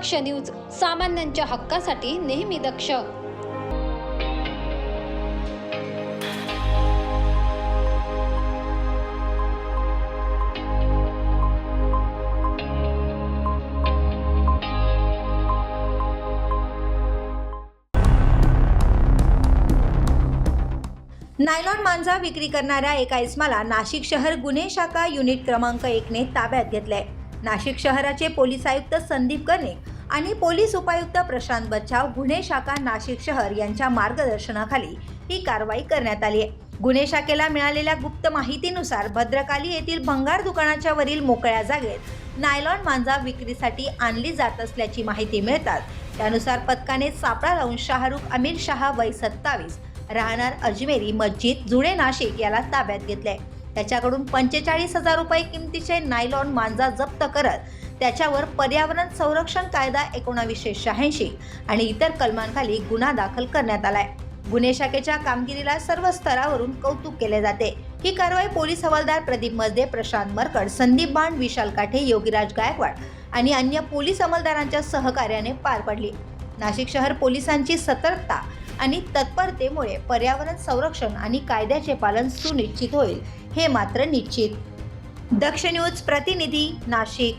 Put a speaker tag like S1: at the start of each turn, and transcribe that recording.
S1: दक्ष news सामान्यांच्या हक्कासाठी नेहमी दक्ष.
S2: नायलॉन मांजा विक्री करणाऱ्या एका इसमाला नाशिक शहर गुन्हे शाखा युनिट क्रमांक एकने ताब्यात घेतलाय. नाशिक शहराचे पोलीस आयुक्त संदीप कर्णिक आणि पोलीस उपायुक्त प्रशांत बच्चाव गुन्हे शाखा नाशिक शहर यांच्या मार्गदर्शनाखाली ही कारवाई करण्यात आली आहे. गुन्हे शाखेला मिळालेल्या गुप्त माहितीनुसार भद्रकाली येथील भंगार दुकानाच्या वरील मोकळ्या जागेत नायलॉन मांजा विक्रीसाठी आणली जात असल्याची माहिती मिळतात त्यानुसार पथकाने सापळा लावून शाहरुख अमीर शहा वय सत्तावीस राहणार अजमेरी मस्जिद जुळे नाशिक याला ताब्यात घेतले त्याच्याकडून पंचेचाळीस हजार रुपये किमतीचे नायलॉन मांजा जप्त करत त्याच्यावर पर्यावरण संरक्षण कायदा एकोणावीसशे शहाऐंशी आणि इतर कलमांखाली गुन्हा दाखल करण्यात आलाय. गुन्हे शाखेच्या कामगिरीला सर्व स्तरावरून कौतुक केले जाते. ही कारवाई पोलीस हवालदार प्रदीप मजदे प्रशांत मरकड संदीप बाण विशाल काठे योगीराज गायकवाड आणि अन्य पोलीस अंमलदारांच्या सहकार्याने पार पडली. नाशिक शहर पोलिसांची सतर्कता आणि तत्परतेमुळे पर्यावरण संरक्षण आणि कायद्याचे पालन सुनिश्चित होईल हे मात्र निश्चित. दक्ष न्यूज प्रतिनिधी नाशिक.